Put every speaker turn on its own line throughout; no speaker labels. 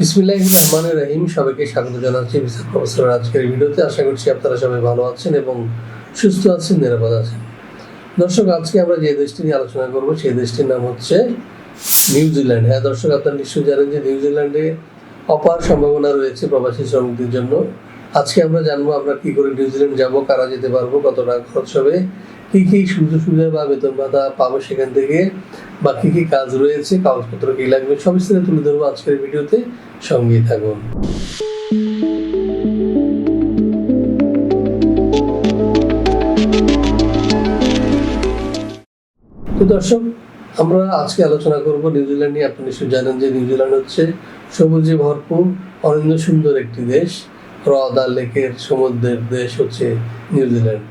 বিসমিল্লাহ রহমান রহিম। সবাইকে স্বাগত জানাচ্ছি বিশাল প্রফেসর আজকের ভিডিওতে। আশা করছি আপনারা সবাই ভালো আছেন এবং সুস্থ আছেন, নিরাপদ আছেন। দর্শক, আজকে আমরা যে দেশটি নিয়ে আলোচনা করব, সেই দেশটির নাম হচ্ছে নিউজিল্যান্ড হ্যাঁ দর্শক, আপনারা নিশ্চয়ই জানেন যে নিউজিল্যান্ডে অপার সম্ভাবনা রয়েছে প্রবাসী শ্রমিকদের জন্য। আজকে আমরা জানব আমরা কি করে নিউজিল্যান্ড যাব, কারা যেতে পারব কত টাকা খরচ হবে কি কি সুযোগ সুবিধা বা বেতন ভাতা পাবো সেখান থেকে বা কি কি কাজ রয়েছে, কাগজপত্র কি লাগবে, সব বিস্তারিত তুলে ধরবো আজকের ভিডিওতে। সঙ্গেই থাকুন। তো দর্শক, আমরা আজকে আলোচনা করব নিউজিল্যান্ড নিয়ে। আপনি নিশ্চয়ই জানেন যে নিউজিল্যান্ড হচ্ছে সবুজে ভরপুর, অরণ্য সুন্দর একটি দেশ। হ্রদ আর লেকের সমুদ্রের দেশ হচ্ছে নিউজিল্যান্ড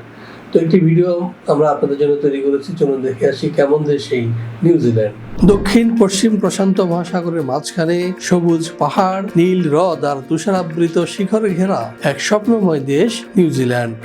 তো একটি ভিডিও আমরা আপনাদের জন্য তৈরি করেছি। চলুন দেখে আসি কেমন দেশ এই নিউজিল্যান্ড। দক্ষিণ, পশ্চিম প্রশান্ত মহাসাগরের মাঝখানে সবুজ পাহাড়, নীল হ্রদ আর তুষারাবৃত শিখরে ঘেরা এক স্বপ্নময় দেশ নিউজিল্যান্ড।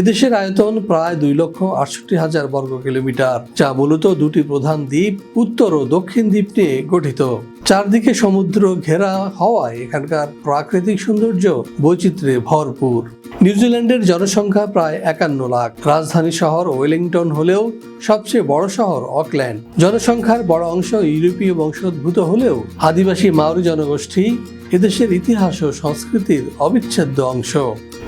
এদেশের আয়তন প্রায় দুই লক্ষ আটষট্টি হাজার বর্গ কিলোমিটার, যা মূলত দুটি প্রধান দ্বীপ, উত্তর ও দক্ষিণ দ্বীপ নিয়ে গঠিত। চারদিকে সমুদ্র ঘেরা হওয়ায় এখানকার প্রাকৃতিক সৌন্দর্য বৈচিত্র্যে ভরপুর। নিউজিল্যান্ডের জনসংখ্যা প্রায় একান্ন লাখ। রাজধানী শহর ওয়েলিংটন হলেও সবচেয়ে বড় শহর অকল্যান্ড। জনসংখ্যার বড় অংশ ইউরোপীয় বংশোদ্ভূত হলেও আদিবাসী মাওরি জনগোষ্ঠী এদেশের ইতিহাস ও সংস্কৃতির অবিচ্ছেদ্য অংশ।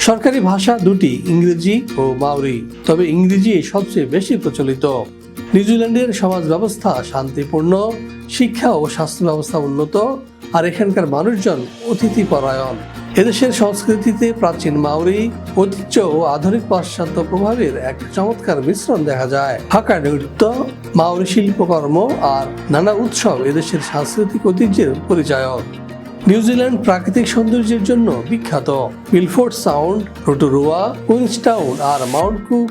সরকারি ভাষা দুটি, ইংরেজি ও মাওরি। তবে ইংরেজি সবচেয়ে বেশি প্রচলিত। নিউজিল্যান্ডের সমাজ ব্যবস্থা শান্তিপূর্ণ, শিক্ষা ও স্বাস্থ্য ব্যবস্থা উন্নত, আর এখানকার মানুষজন অতিথি পরায়ণ এদেশের সংস্কৃতিতে প্রাচীন মাউরি ঐতিহ্য ও আধুনিক পাশ্চাত্য প্রভাবের এক চমৎকার মিশ্রণ দেখা যায়। হাকা নৃত্য মাউরি শিল্পকর্ম আর নানা উৎসব এদেশের সাংস্কৃতিক ঐতিহ্যের পরিচায়ক। নিউজিল্যান্ড প্রাকৃতিক সৌন্দর্যের জন্য বিখ্যাত। বিলফোর্ড সাউন্ড, রোটোরুয়া, কুইন্সটাউন আর মাউন্ট কুক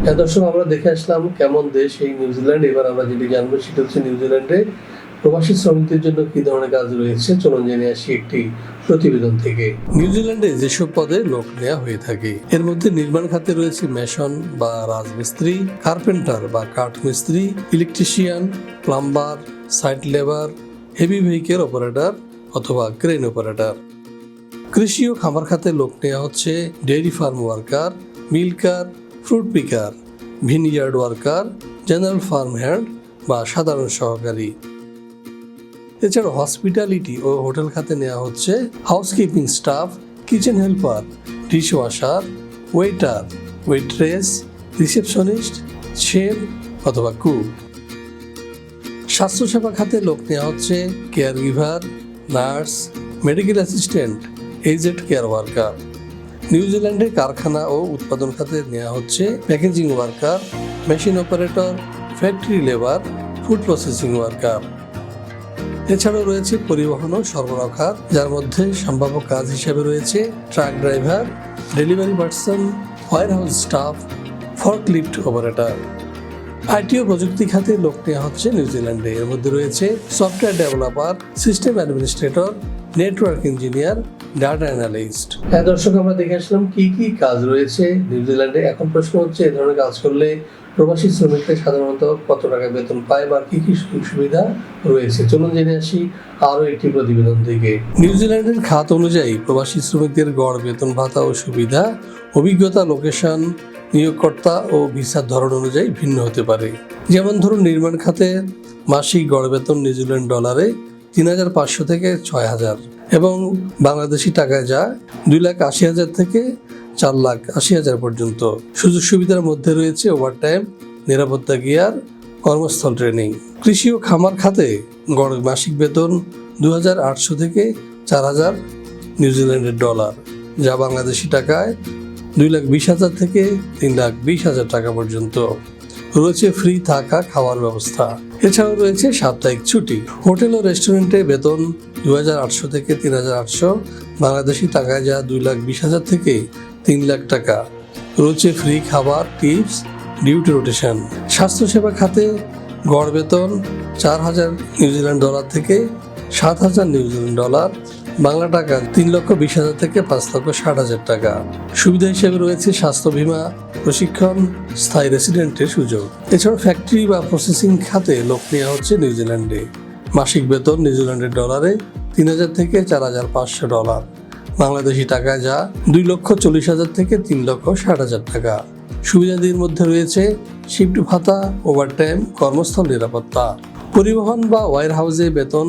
হ্যাঁ দর্শক, আমরা দেখে আসলাম কেমন দেশ এই নিউজিল্যান্ড এবার আমরা যেটি জানব সেটা হচ্ছে নিউজিল্যান্ডে প্রবাসী শ্রমিকদের জন্য কি ধরনের কাজ রয়েছে? চলুন জেনে আসি একটি প্রতিবেদন থেকে। নিউজিল্যান্ডে যেসব পদে লোক নেওয়া হয়ে থাকে, এর মধ্যে নির্মাণ খাতে রয়েছে মেশন বা রাজমিস্ত্রি, কার্পেন্টার বা কাঠ মিস্ত্রি electrician plumber site labour heavy vehicle operator অথবা ক্রেন অপারেটর কৃষি ও খামার খাতে লোক নেওয়া হচ্ছে dairy farm worker milker fruit picker vineyard worker, general farm hand বা সাধারণ সহকারী। এছাড়া হসপিটালিটি ও হোটেল খাতে নেওয়া হচ্ছে housekeeping staff, kitchen helper dish washer waiter, waitress, receptionist, chef অথবা কুক। স্বাস্থ্যসেবা খাতে লোক নেওয়া হচ্ছে care giver nurse, medical assistant, aged care worker. নিউজিল্যান্ডে কারখানা ও উৎপাদন খাতে নেওয়া হচ্ছে packaging worker, machine operator, factory labour, food processing worker. এছাড়াও রয়েছে পরিবহন ও সরবরাহ খাত, যার মধ্যে সম্ভাব্য কাজ হিসেবে রয়েছে truck driver, delivery person warehouse staff, forklift operator. IT ও প্রযুক্তি খাতে লোক নেওয়া হচ্ছে নিউজিল্যান্ডে এর মধ্যে রয়েছে software developer, system administrator, network engineer data analyst হ্যাঁ দর্শক, আমরা দেখে আসলাম কি কি কাজ রয়েছে নিউজিল্যান্ডে এখন প্রশ্ন হচ্ছে এই ধরনের কাজ করলে প্রবাসী শ্রমিকরা সাধারণত কত টাকা বেতন পায় বা কি কি সুযোগ সুবিধা রয়েছে? চলুন জেনে আসি আরও একটি প্রতিবেদন থেকে। নিউজিল্যান্ডের খাত অনুযায়ী প্রবাসী শ্রমিকদের গড়, বেতন ভাতা ও সুবিধা, অভিজ্ঞতা, লোকেশন, নিয়োগকর্তা ও ভিসার ধরন অনুযায়ী ভিন্ন হতে পারে। যেমন ধরুন, নির্মাণ খাতে মাসিক গড়, বেতন নিউজিল্যান্ড ডলারে তিন হাজার পাঁচশো থেকে ছয় হাজার। এবং বাংলাদেশি টাকায় যা দুই লাখ আশি হাজার থেকে চার লাখ আশি হাজার পর্যন্ত। সুযোগ সুবিধার মধ্যে রয়েছে ওভারটাইম, নিরাপত্তা গিয়ার, কর্মস্থল ট্রেনিং। কৃষি ও খামার খাতে গড় মাসিক বেতন দু হাজার আটশো থেকে চার হাজার নিউজিল্যান্ডের ডলার, যা বাংলাদেশি টাকায় দুই লাখ বিশ হাজার থেকে তিন লাখ বিশ হাজার টাকা পর্যন্ত। রয়েছে ফ্রি থাকা খাওয়ার ব্যবস্থা। এছাড়াও রয়েছে সাপ্তাহিক ছুটি। হোটেল ও রেস্টুরেন্টে বেতন দু হাজার আটশো থেকে তিন হাজার আটশো, বাংলাদেশি টাকায় যা দুই লাখ বিশ হাজার থেকে তিন লাখ টাকা। রয়েছে ফ্রি খাবার, টিপস, ডিউটি রোটেশন। স্বাস্থ্যসেবা খাতে গড় বেতন চার হাজার নিউজিল্যান্ড ডলার থেকে সাত হাজার নিউজিল্যান্ড ডলার। বাংলা টাকা তিন লক্ষ বিশ হাজার থেকে পাঁচ লক্ষ ষাট হাজার টাকা। সুবিধা হিসেবে রয়েছে স্বাস্থ্য বীমা, প্রশিক্ষণ, স্থায়ী রেসিডেন্টের সুযোগ। এছাড়াও ফ্যাক্টরি বা প্রসেসিং খাতে লোক নেওয়া হচ্ছে নিউজিল্যান্ডে। মাসিক বেতন নিউজিল্যান্ডের ডলারে তিন হাজার থেকে চার হাজার পাঁচশো ডলার। বাংলাদেশি টাকায় যা দুই লক্ষ চল্লিশ হাজার থেকে তিন লক্ষ ষাট হাজার টাকা। সুবিধাদির মধ্যে রয়েছে শিফট ভাতা ওভারটাইম কর্মস্থল নিরাপত্তা। পরিবহন বা ওয়ার হাউসে বেতন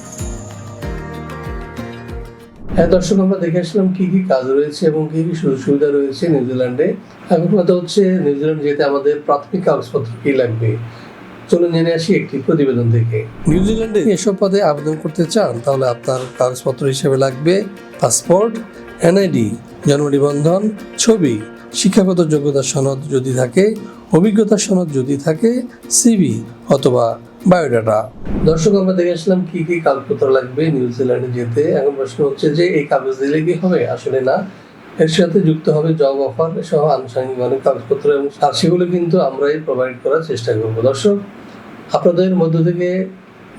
হ্যাঁ দর্শক আমরা দেখে আসলাম কি কি কাজ রয়েছে এবং কি কি সুযোগ সুবিধা রয়েছে নিউজিল্যান্ডে। এখন কথা হচ্ছে নিউজিল্যান্ড যেতে আমাদের প্রাথমিক কাগজপত্র কি লাগবে? চলুন জেনে আসি একটি প্রতিবেদন থেকে। নিউজিল্যান্ডে? এসব পদে আবেদন করতে চান তাহলে আপনার কাগজপত্র হিসেবে লাগবে পাসপোর্ট এনআইডি জন্ম নিবন্ধন ছবি শিক্ষাগত যোগ্যতা সনদ যদি থাকে অভিজ্ঞতা সনদ যদি থাকে সিভি অথবা বায়োডাটা দর্শক, আমরা দেখে আসলাম কি কি কাগজপত্র লাগবে নিউজিল্যান্ডে যেতে। এখন প্রশ্ন হচ্ছে যে, এই কাগজ দিলে কি হবে? আসলে না। এর সাথে যুক্ত হবে জব অফার সহ আনুষঙ্গিক অনেক কাগজপত্র এবং সেগুলো কিন্তু আমরাই প্রোভাইড করার চেষ্টা করব। দর্শক, আপনাদের মধ্য থেকে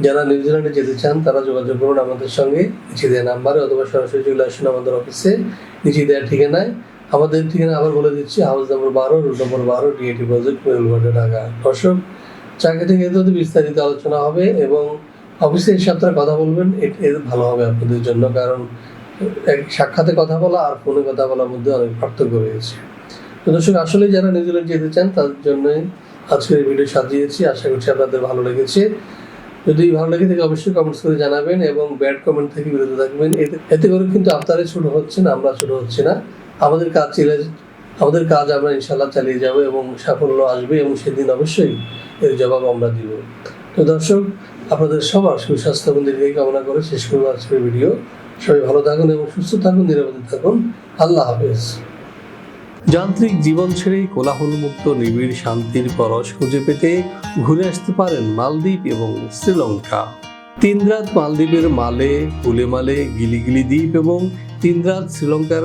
যারা নিউজিল্যান্ডে যেতে চান, তারা যোগাযোগ করুন আমাদের সঙ্গে। নিচে দেওয়া নাম্বারে অথবা সরাসরি চলে আসুন আমাদের অফিসে নিচে দেওয়া ঠিকানায়। আমাদের ঠিকানা আবার বলে দিচ্ছি, হাউস নম্বর বারো রুট নম্বর বারো ডিএটি প্রজেক্ট মেরুলবাডে ঢাকা। দর্শক চাকরি থেকে এতে বিস্তারিত আলোচনা হবে এবং অফিসে এসে আপনারা কথা বলবেন এর ভালো হবে আপনাদের জন্য, কারণ সাক্ষাতে কথা বলা আর ফোনে কথা বলার মধ্যে অনেক পার্থক্য রয়েছে। তো দর্শক আসলে যারা নিউজিল্যান্ড যেতে চান তাদের জন্য আজকের ভিডিও সাজিয়েছি। আশা করছি আপনাদের ভালো লেগেছে। যদি ভালো লেগে থাকে অবশ্যই কমেন্টস করে জানাবেন এবং ব্যাড কমেন্ট থেকে বিরত থাকবেন। এতে করে কিন্তু আপনারাই ছোট হচ্ছেন, আমরা ছোট হচ্ছি না। আমাদের কাজ চলে আমাদের কাজ আমরা ইনশাল্লাহ চালিয়ে যাব এবং সাফল্য আসবে এবং সেদিন অবশ্যই এর জবাব আমরা দিব। তো দর্শক, আপনাদের সবার সুস্বাস্থ্য এবং দীর্ঘায়ু কামনা করে শেষ করব আজকের ভিডিও। সবাই ভালো থাকুন এবং সুস্থ থাকুন, নিরাপদে থাকুন। আল্লাহ হাফেজ। যান্ত্রিক জীবন ছেড়ে কোলাহলমুক্ত, নিবিড়, শান্তির পরশ খুঁজে পেতে ঘুরে আসতে পারেন মালদ্বীপ এবং শ্রীলঙ্কা। তিন রাত মালদ্বীপের মালে উলেমালে গিলিগিলি দ্বীপ এবং তিন রাত শ্রীলঙ্কার